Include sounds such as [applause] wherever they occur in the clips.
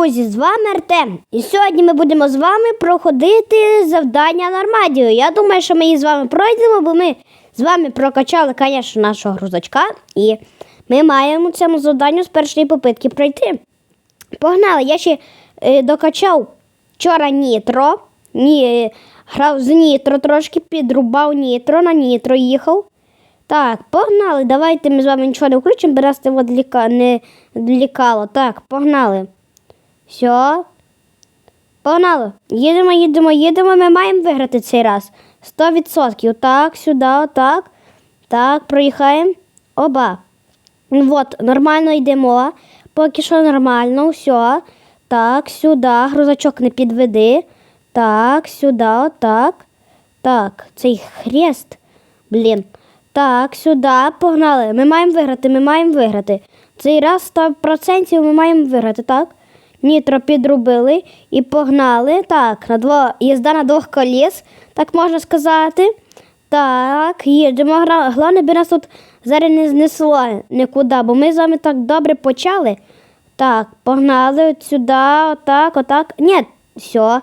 друзі! З вами Артем. І сьогодні ми будемо з вами проходити завдання на армадію. Я думаю, що ми її з вами пройдемо, бо ми з вами прокачали, звісно, нашого грузачка. І ми маємо цьому завданню з першої попитки пройти. Погнали! Я ще е, докачав вчора нітро. Ні, е, грав з нітро трошки, підрубав нітро, на нітро їхав. Так, погнали. Давайте ми з вами нічого не включимо, бо нас не відлікало. Так, погнали. Все. Погнали. Їдемо, їдемо, їдемо. Ми маємо виграти цей раз. 100%. Так, сюди, отак. Так, проїхаємо. Оба. Вот, нормально йдемо. Поки що нормально, все. Так, сюди. Грузачок не підведи. Так, сюди, отак. Так, цей хрест. Блін. Так, сюди, погнали. Ми маємо виграти, ми маємо виграти. Цей раз 100% ми маємо виграти, так? Нітро підрубили і погнали. Так, на дво... їзда на двох коліс, так можна сказати. Так, їдемо. Головне, би нас тут зараз не знесло нікуди, бо ми з вами так добре почали. Так, погнали от сюди, отак, отак. Ні, все.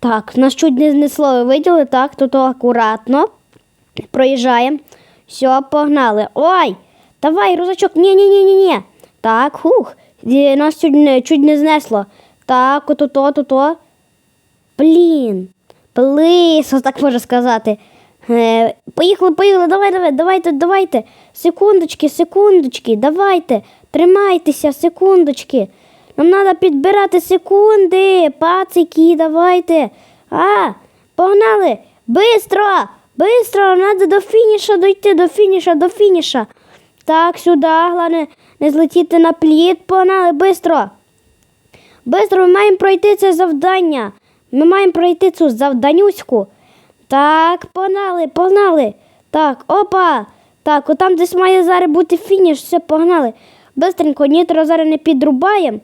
Так, нас чуть не знесло, ви виділи, так, тут акуратно. Проїжджаємо. Все, погнали. Ой! Давай, рузачок. ні ні ні ні ні Так, хух. Нас чуть не, чуть не знесло. Так, ото-то, ото-то. Блін. Плисо, так можна сказати. Е, поїхали, поїхали, давай, давай, давайте, давайте. Секундочки, секундочки, давайте. Тримайтеся, секундочки. Нам треба підбирати секунди. Пацики, давайте. А, погнали. Бистро! Бистро, треба до фініша дойти, до фініша, до фініша. Так, сюди, головне, не злетіти на плід, погнали, бистро. Бистро, ми маємо пройти це завдання. Ми маємо пройти цю завданюську. Так, погнали, погнали. Так, опа. Так, отам десь має зараз бути фініш, все, погнали. Бистренько, нітро зараз не підрубаємо.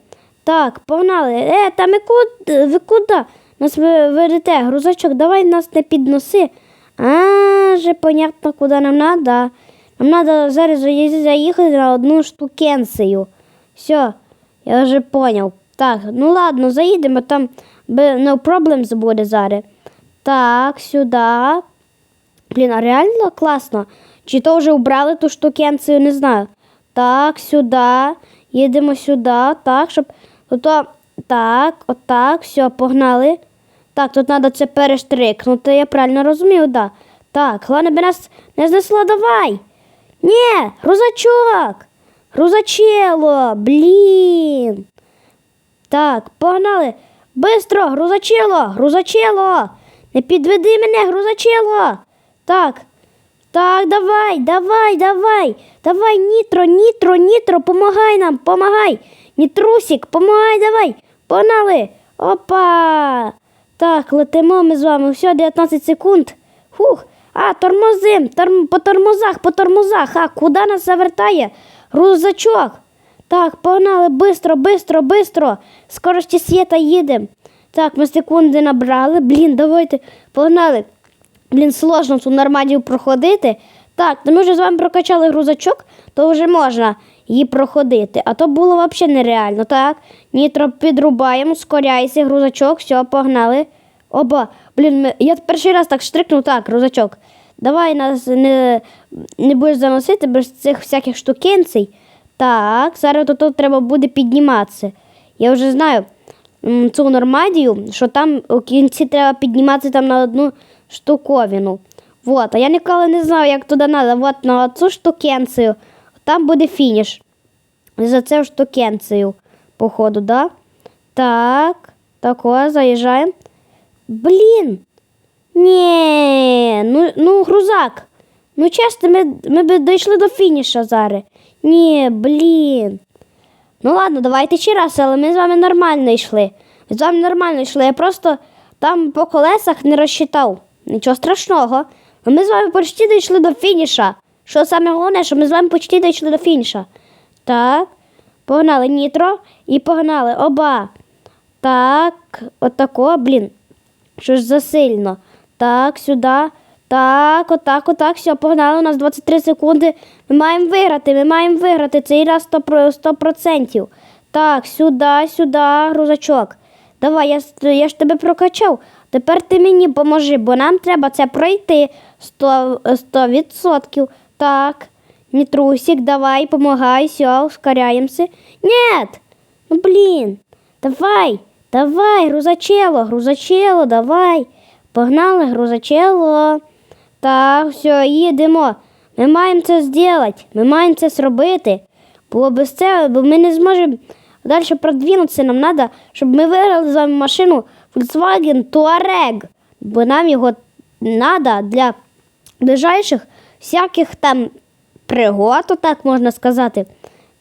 Так, погнали. Е, та ми куди? Ви куди? Нас ведете, грузачок, давай нас не підноси. А, вже понятно, куди нам треба. Нам треба зараз заї- заїхати на одну штукенцію. Все, я вже поняв. Так, ну ладно, заїдемо, там no problems буде зараз. Так, сюди. Блін, а реально класно. Чи то вже убрали ту штукенцію, не знаю. Так, сюди. Їдемо сюди, так, щоб. Тут, так, отак, все, погнали. Так, тут треба це перештрикнути, я правильно розумію, да. Так, головне би нас не знесло, давай. Ні, грузачок. Грузачело, блін. Так, погнали. Бистро, грузачело, грузачело. Не підведи мене, грузачело. Так. Так, давай, давай, давай. Давай, нітро, нітро, нітро, помагай нам, помагай. Нітрусік, помагай, давай. Погнали. Опа. Так, летимо ми з вами. Все, 19 секунд. Фух. А, тормозим, торм... по тормозах, по тормозах. А, куди нас завертає? Грузачок. Так, погнали, бистро, бистро, бистро. Скорості світа їдемо. Так, ми секунди набрали. Блін, давайте, погнали. Блін, сложно цю нормадію проходити. Так, то ми вже з вами прокачали грузачок, то вже можна її проходити. А то було взагалі нереально. Так, нітро підрубаємо, скоряйся, грузачок, все, погнали. Оба, блін, я перший раз так штрикнув, так, грузачок. Давай нас не, не будеш заносити без цих всяких штукенцій. Так, зараз тут треба буде підніматися. Я вже знаю цю нормадію, що там у кінці треба підніматися там на одну штуковину. Вот, а я ніколи не знав, як туди треба. Вот на цю штукенцію. Там буде фініш. За цю штукенцію, походу, да? Так, тако, заїжджаємо. Блін. Ні, ну, ну грузак. Ну, чесно, ми, ми б дійшли до фініша зараз. Ні, блін. Ну ладно, давайте ще раз, але ми з вами нормально йшли. Ми з вами нормально йшли. Я просто там по колесах не розчитав. Нічого страшного. Ну, Ми з вами почти дійшли до фініша. Що саме головне, що ми з вами почти дійшли до фініша. Так, погнали нітро і погнали. Оба. Так, отако, блін. Що ж засильно. Так, сюди. Так, отак, отак, все, погнали. У нас 23 секунди. Ми маємо виграти, ми маємо виграти. Цей раз 100%. 100%. Так, сюди, сюди, грузачок. Давай, я, я ж тебе прокачав. Тепер ти мені поможи, бо нам треба це пройти 100%. 100%. Так, Нітрусик, давай, помогай, все, ускоряємося. Нет! Ну блін, давай, давай, грузачело, грузачело, давай. Погнали, грузачело. Так, все, їдемо. Ми маємо це зробити. Ми маємо це зробити. Бо без цього бо ми не зможемо далі продвинутися. Нам треба, щоб ми виграли з вами машину Volkswagen Touareg. Бо нам його треба для ближайших всяких там пригод, так можна сказати.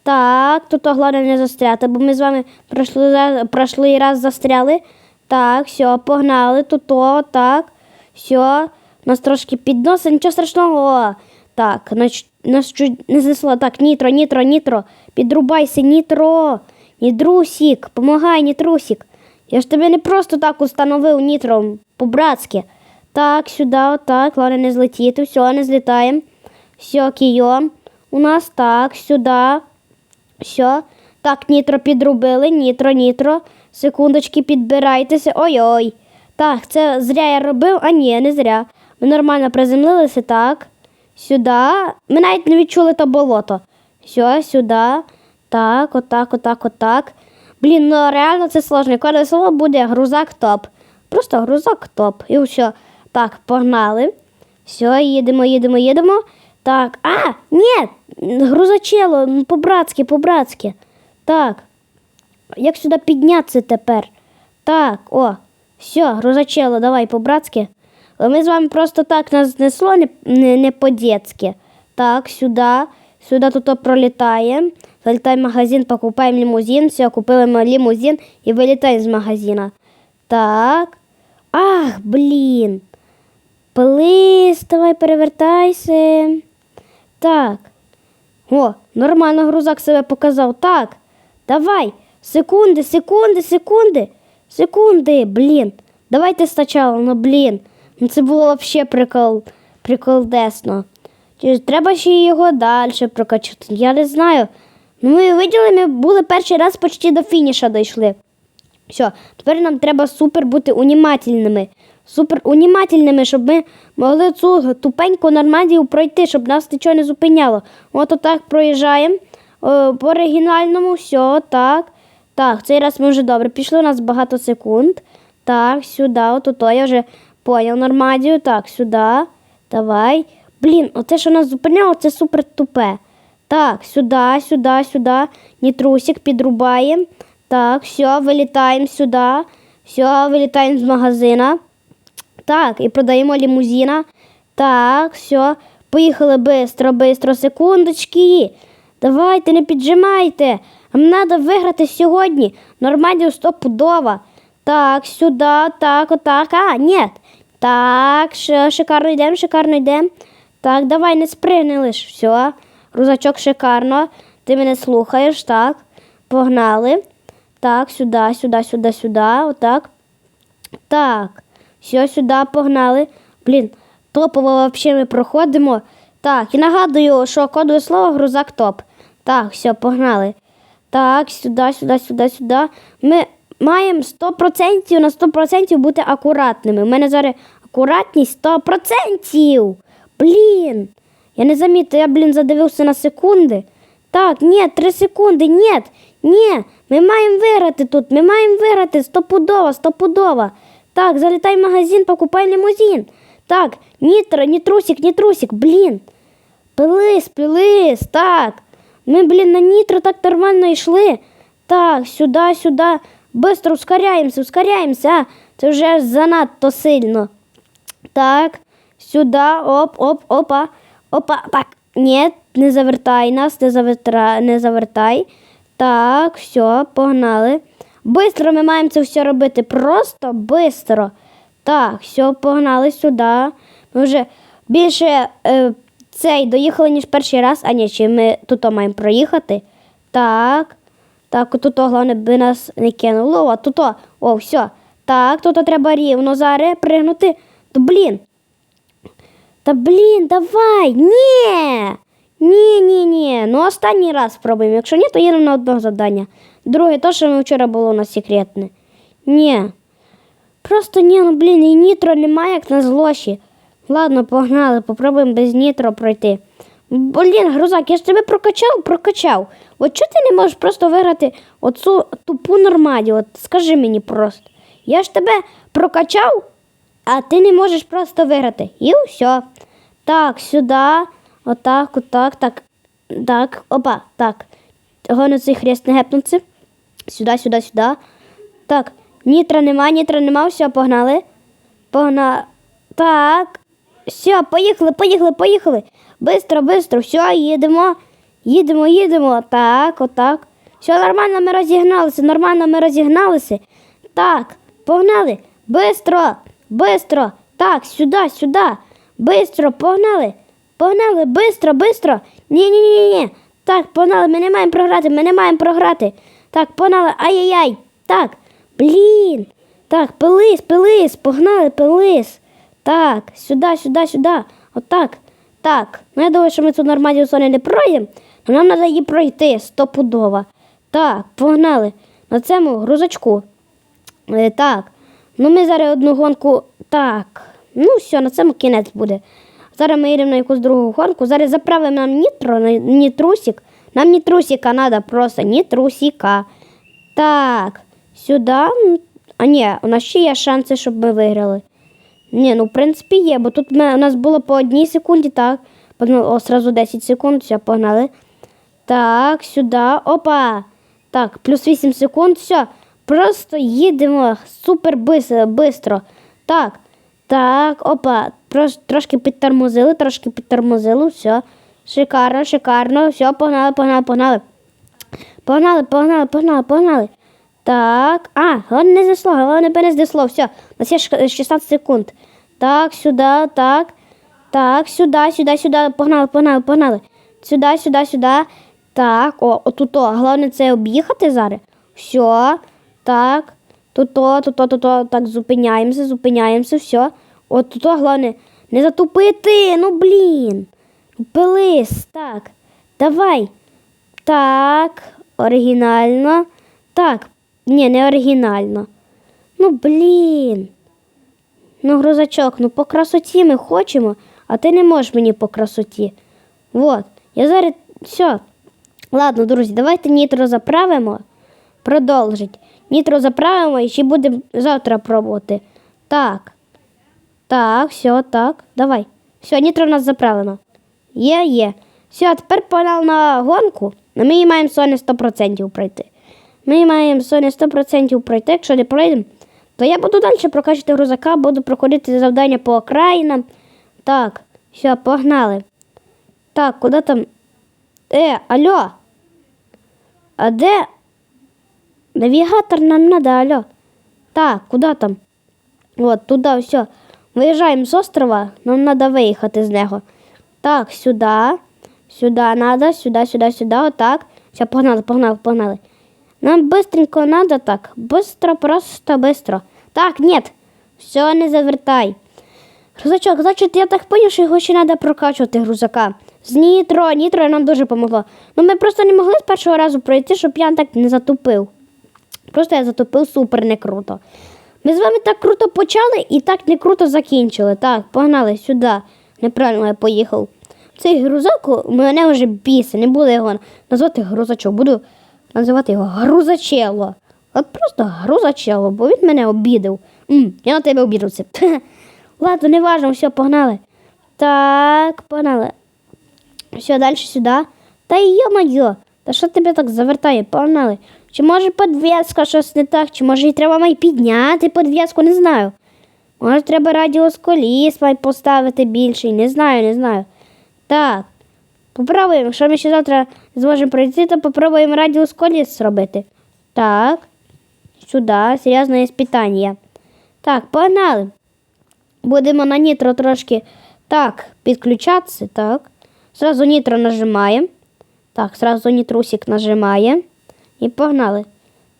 Так, тут головне не застряти, бо ми з вами пройшли, пройшли раз застряли. Так, все, погнали, тут о, так. Все, нас трошки підносить, нічого страшного. Так, нас, нас чуть не знесло. Так, нітро, нітро, нітро. Підрубайся, нітро. Нідрусік, помагай, нітрусік. Я ж тебе не просто так установив нітро по-братськи. Так, сюди, отак, ладно, не злетіти, все, не злітаємо. Все, кійом. У нас так, сюди. Все. Так, нітро підрубили, нітро, нітро. Секундочки, підбирайтеся. Ой-ой. Так, це зря я робив, а ні, не зря. Ми нормально приземлилися, так. Сюди. Ми навіть не відчули то болото. Все, сюди. Так, отак, отак, отак. Блін, ну реально це сложно. Кожне слово буде грузак топ. Просто грузак топ. І все. Так, погнали. Все, їдемо, їдемо, їдемо. Так, а, ні, грузачело, ну, по-братськи, по-братськи. Так. Як сюди піднятися тепер? Так, о, все, грузачело, давай по-братськи. Ми з вами просто так нас знесло, не, не, не по-дєцьки. Так, сюди, сюди тут пролітаємо. Залітаємо в магазин, покупаємо лімузин, все, купили ми лімузин і вилітаємо з магазина. Так. Ах, блін. Плис, давай перевертайся. Так. О, нормально грузак себе показав. Так. Давай. Секунди, секунди, секунди. Секунди, блін. Давайте спочатку, ну блін. Ну це було взагалі прикол, приколдесно. Треба ще його далі прокачати. Я не знаю. Ну ми виділи, ми були перший раз почти до фініша дійшли. Все, тепер нам треба супер бути унімательними. Супер унімательними, щоб ми могли цю тупеньку нормандію пройти, щоб нас нічого не зупиняло. От отак проїжджаємо. По оригінальному, все, так. Так, цей раз ми вже добре пішли, у нас багато секунд. Так, сюди, от то я вже поняв нормандію. Так, сюди. Давай. Блін, оце, що нас зупиняло, це супер тупе. Так, сюди, сюди, сюди. Нітрусик підрубаємо. Так, все, вилітаємо сюди. Все, вилітаємо з магазина. Так, і продаємо лімузина. Так, все. Поїхали бистро, бистро, секундочки. Давайте, не піджимайте. Нам треба виграти сьогодні. Нормально стопудово. Так, сюди, так, отак. А, ні. Так, шикарно йдемо, шикарно йдемо. Так, давай, не спригни лиш. Все. Рузачок шикарно. Ти мене слухаєш, так. Погнали. Так, сюди, сюди, сюди, сюди. Отак. Так. Все, сюди погнали. Блін, топово взагалі ми проходимо. Так, і нагадую, що кодове слово грузак топ. Так, все, погнали. Так, сюди, сюди, сюди, сюди. Ми маємо 100% на 100% бути акуратними. У мене зараз акуратність 100%. Блін. Я не замітив, я, блін, задивився на секунди. Так, ні, 3 секунди, ні, ні. Ми маємо виграти тут. Ми маємо виграти стопудово, стопудово. Так, залітай в магазин, покупай лимузин. Так, нітро, ні трусик, ні трусик, блін. Пилис, пилис, так. Ми, блін, на нітро так нормально йшли. Так, сюди, сюди. Бистро ускоряємося, ускоряємося. Це вже занадто сильно. Так, сюди, оп, оп, опа, опа, так. Ні, не завертай нас, не, завертра, не завертай. Так, все, погнали. Бистро ми маємо це все робити. Просто бистро. Так, все, погнали сюди. Ми вже більше е, цей доїхали, ніж перший раз. А ні, чи ми тут маємо проїхати. Так. Так, тут головне би нас не кинуло. О, тут, о, все. Так, тут треба рівно зараз пригнути. То блін. Та блін, давай. Ні. Ні, ні, ні. Ну останній раз спробуємо. Якщо ні, то їдемо на одне завдання. Друге, то, що ми вчора було у нас секретне. Ні. Просто ні, ну блін, і нітро немає, як на злоші. Ладно, погнали, попробуємо без нітро пройти. Блін, грузак, я ж тебе прокачав, прокачав. От чого ти не можеш просто виграти оцю тупу нормаді? От скажи мені просто. Я ж тебе прокачав, а ти не можеш просто виграти. І все. Так, сюди. Отак, отак, так. Так, опа, так. Гону цей хрест не гепнуться. Сюди, сюди, сюди. Так, нітра нема, нітра нема, все, погнали. Погнали. Так. Все, поїхали, поїхали, поїхали. Бистро, бистро, все, їдемо. Їдемо, їдемо. Так, отак. Все нормально, ми розігналися, нормально ми розігналися. Так, погнали. Бистро, бистро. Так, сюди, сюди. Бистро, погнали. Погнали, бистро, бистро. Ні, ні, ні, ні. Так, погнали, ми не маємо програти, ми не маємо програти. Так, погнали. Ай-яй-яй. Так, блін. Так, пились, пились, погнали, пились. Так, сюди, сюди, сюди. Отак. Так. Ну я думаю, що ми цю нормальну зону не пройдемо, але нам треба її пройти стопудово. Так, погнали. На цьому грузачку. Е, так. Ну ми зараз одну гонку. Так. Ну все, на цьому кінець буде. Зараз ми їдемо на якусь другу гонку. Зараз заправимо нам нітро, нітрусик. Нам нітрусика треба просто, нітрусика. Так, сюди. А ні, у нас ще є шанси, щоб ми виграли. Ні, ну в принципі є, бо тут ми, у нас було по одній секунді, так. О, сразу 10 секунд, все, погнали. Так, сюди. Опа. Так, плюс 8 секунд, все. Просто їдемо супер бистро. Так, так, опа. Трошки підтормозили, трошки підтормозили, все. Шикарно, шикарно. Все, погнали, погнали, погнали. Погнали, погнали, погнали, погнали. Так. А, головне не знесло, головне не знесло. Все, у нас є 16 секунд. Так, сюди, так. Так, сюди, сюди, сюди. Погнали, погнали, погнали. Сюди, сюди, сюди. Так, о, отут. Головне це об'їхати зараз. Все. Так. Тут-то, тут-то, тут-то. Так, зупиняємося, зупиняємося, все. От тут, головне, не затупити. Ну, блін. Пились. Так. Давай. Так, оригінально. Так, ні, не оригінально. Ну, блін. Ну, грузачок, ну по красоті ми хочемо, а ти не можеш мені по красоті. Вот. Я зараз. Все. Ладно, друзі, давайте нітро заправимо. Продовжить. Нітро заправимо і ще будемо завтра пробувати. Так. Так, все, так. Давай. Все, нітро в нас заправлено. Є, є. Все, тепер погнали на гонку. Ми її маємо сьогодні 100% пройти. Ми маємо сьогодні 100% пройти. Якщо не пройдемо, то я буду далі прокачувати грузака, буду проходити завдання по окраїнам. Так, все, погнали. Так, куди там. Е, алло. А де? Навігатор нам надо, алло. Так, куди там? От, туди, все. Виїжджаємо з острова, нам треба виїхати з нього. Так, сюди. Сюди надо, сюди, сюди, сюди, отак. Все, погнали, погнали, погнали. Нам быстренько надо так. Быстро, просто быстро. Так, нет. Все, не завертай. Грузачок, значить, я так поняв, що його ще треба прокачувати грузака. З нітро, нітро нам дуже помогло. Ну ми просто не могли з першого разу пройти, щоб я так не затупив. Просто я затопив супер не круто. Ми з вами так круто почали і так не круто закінчили. Так, погнали сюди. Неправильно я поїхав. Цей грузак мене вже бісить, не буду його назвати грузачок, буду називати його грузачело. От просто грузачело, бо він мене обідав. М, я на тебе обідався. [laughs] Ладно, не важно, все, погнали. Так, погнали. Все, далі сюди. Та йо-моє, та що тебе так завертає? Погнали. Чи може подв'язка щось не так, чи може їй треба май підняти подв'язку, не знаю. Може, треба радіус коліс май поставити більший, не знаю, не знаю. Так. Попробуємо, якщо ми ще завтра зможемо пройти, то попробуємо радіус коліс зробити. Так. Сюди, серйозне іспитання. Так, погнали. Будемо на нітро трошки так підключатися. Так. Сразу нітро нажимаємо. Так, сразу нітрусик нажимаємо. І погнали.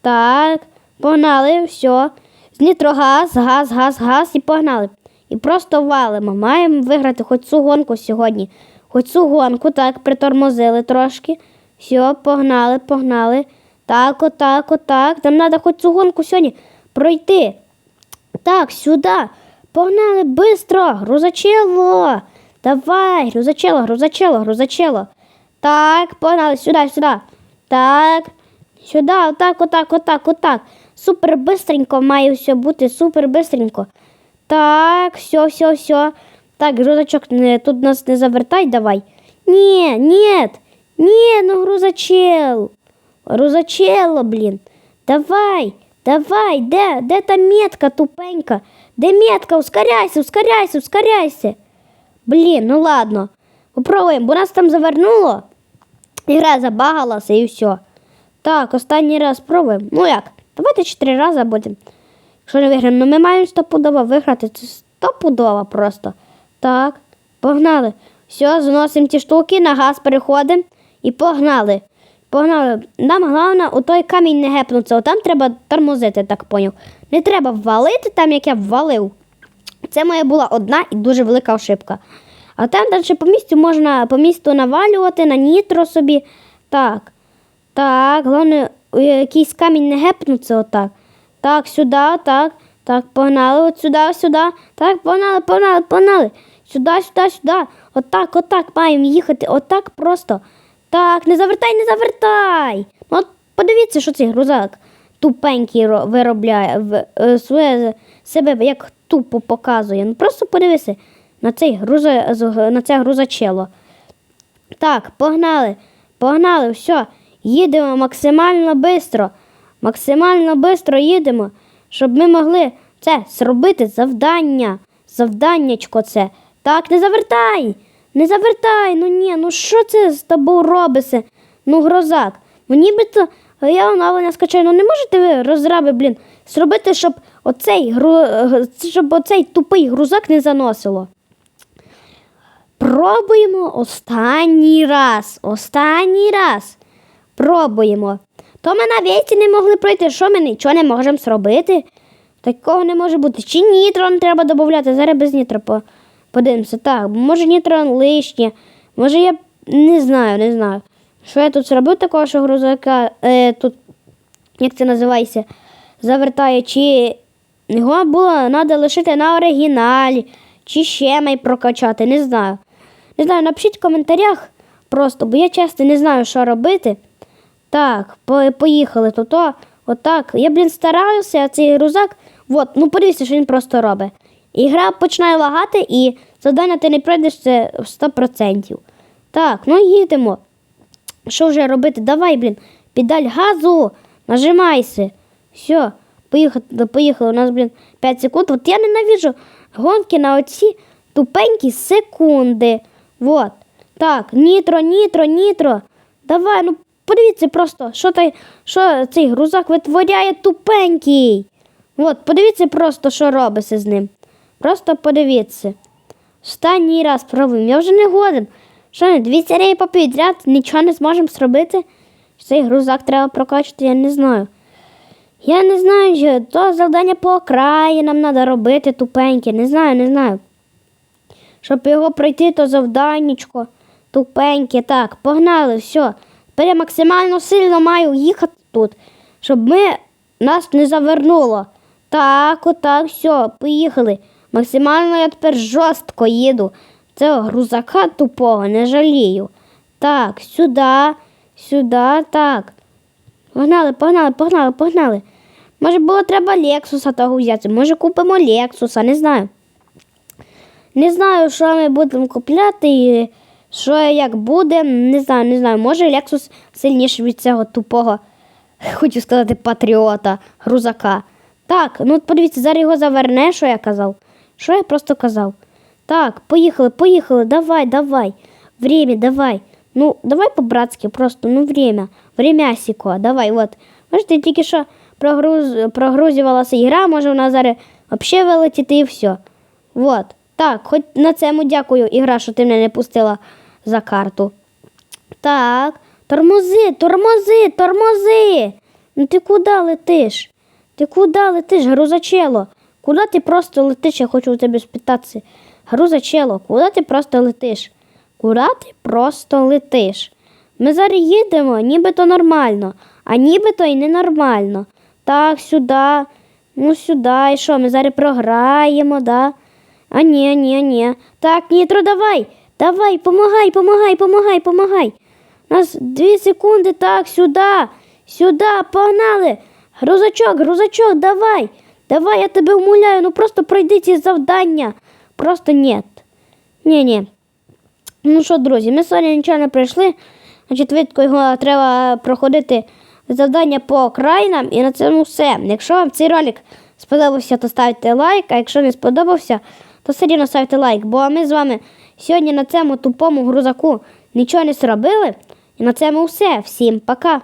Так, погнали, все. З нітро газ, газ, газ, газ і погнали. І просто валимо. Маємо виграти хоч цю гонку сьогодні. Хоч цю гонку, так, притормозили трошки. Все, погнали, погнали. Так, отак, отак. Нам треба хоч цю гонку сьогодні пройти. Так, сюди. Погнали бистро. Грузачело. Давай, грузачело, грузачело, грузачело. Так, погнали сюди, сюди. Так. Сюди, отак, отак, отак, отак. Супер бистренько має все бути, супер бистренько. Так, все, все, все. Так, грузачок, не, тут нас не завертай, давай. Ні, ні, ні, ну грузачел. Грузачело, блін. Давай, давай, де, де та метка тупенька? Де метка? Ускоряйся, ускоряйся, ускоряйся. Блін, ну ладно. Попробуємо, бо нас там завернуло. Ігра забагалася і все. Так, останній раз спробуємо. Ну як? Давайте чотири рази будемо. Якщо не виграємо, ну ми маємо стопудово виграти. Це стопудово просто. Так, погнали. Все, заносимо ті штуки, на газ переходимо і погнали. Погнали. Нам головне у той камінь не гепнуться, там треба тормозити, так поняв. Не треба ввалити там, як я ввалив. Це моя була одна і дуже велика ошибка. А там далі по місту можна по місту навалювати на нітро собі. Так. Так, головне, у якийсь камінь не гепнуться отак. Так, сюди, так. Так, погнали, от сюди, сюди. Так, погнали, погнали, погнали. Сюди, сюди, сюди. Отак, отак маємо їхати. Отак просто. Так, не завертай, не завертай. Ну, от подивіться, що цей грузак тупенький виробляє, в, е, своє себе як тупо показує. Ну просто подивися на цей груза, на це грузачело. Так, погнали, погнали, все. Їдемо максимально швидко. Максимально швидко їдемо, щоб ми могли це зробити завдання. Завданнячко це. Так, не завертай! Не завертай! Ну ні, ну що це з тобою робиться? Ну, грозак. Ну нібито я оновлення скачаю. Ну не можете ви, розраби, блін, зробити, щоб оцей, гру... е, щоб оцей тупий грузак не заносило. Пробуємо останній раз. Останній раз. Пробуємо. То ми на війці не могли пройти, що ми нічого не можемо зробити. Такого не може бути. Чи нітро не треба додати? Зараз без нітро по... подивимося. Так, може нітро лишнє. Може я не знаю, не знаю. Що я тут зробив такого, що грузака е, тут, як це називається, завертає, чи його було треба лишити на оригіналі, чи ще май прокачати, не знаю. Не знаю, напишіть в коментарях просто, бо я часто не знаю, що робити. Так, по- поїхали тут. Отак. Я, блін, стараюся, а цей грузак. От, ну подивіться, що він просто робить. І гра починає лагати, і завдання ти не пройдеш це в 100%. Так, ну їдемо. Що вже робити? Давай, блін, педаль газу, нажимайся. Все, поїхали, поїхали. У нас, блін, 5 секунд. От я ненавіжу гонки на оці тупенькі секунди. Вот. Так, нітро, нітро, нітро. Давай, ну подивіться просто, що, той, що цей грузак витворяє тупенький. От, подивіться просто, що робиться з ним. Просто подивіться. Останній раз пробуємо. Я вже не годен. Що не, дві серії по підряд, нічого не зможемо зробити. Цей грузак треба прокачати, я не знаю. Я не знаю, що то завдання по окраї нам треба робити тупеньке. Не знаю, не знаю. Щоб його пройти, то завданнячко тупеньке. Так, погнали, все. Тепер я максимально сильно маю їхати тут, щоб ми нас не завернуло. Так, отак, все, поїхали. Максимально я тепер жорстко їду. Цього грузака тупого не жалію. Так, сюди, сюди, так. Погнали, погнали, погнали, погнали. Може було треба Лексуса того взяти. Може купимо Лексуса, не знаю. Не знаю, що ми будемо купляти і що як буде. Не знаю, не знаю. Може Lexus сильніший від цього тупого, хочу сказати, патріота, грузака. Так, ну подивіться, зараз його заверне, що я казав. Що я просто казав? Так, поїхали, поїхали, давай, давай. Время, давай. Ну, давай по-братськи, просто, ну, время. Времясіко, давай, от. Бачите, тільки що прогруз... прогрузювалася ігра, може вона зараз взагалі вилетіти і все. Вот. Так, хоч на цьому дякую, ігра, що ти мене не пустила за карту. Так, тормози, тормози, тормози. Ну ти куди летиш? Ти куди летиш, грузачело? Куди ти просто летиш? Я хочу у тебе спитатися. Грузачело, куди ти просто летиш? Куди ти просто летиш? Ми зараз їдемо, нібито нормально. А нібито і ненормально. Так, сюди, ну сюди, і що, ми зараз програємо, да? А ні, ні, ні. Так, Нітро, давай, давай, помагай, помагай, помагай, помагай. Нас дві секунди, так, сюди, сюди, погнали. Грузачок, грузачок, давай. Давай, я тебе умоляю, ну просто пройди ці завдання. Просто ні. Ні, ні. Ну що, друзі, ми сьогодні нічого не пройшли. Значить, видко його треба проходити завдання по окраїнам і на цьому все. Якщо вам цей ролик сподобався, то ставте лайк, а якщо не сподобався, то все рівно ставте лайк. Бо ми з вами сьогодні на цьому тупому грузаку нічого не зробили. І на цьому все. Всім пока!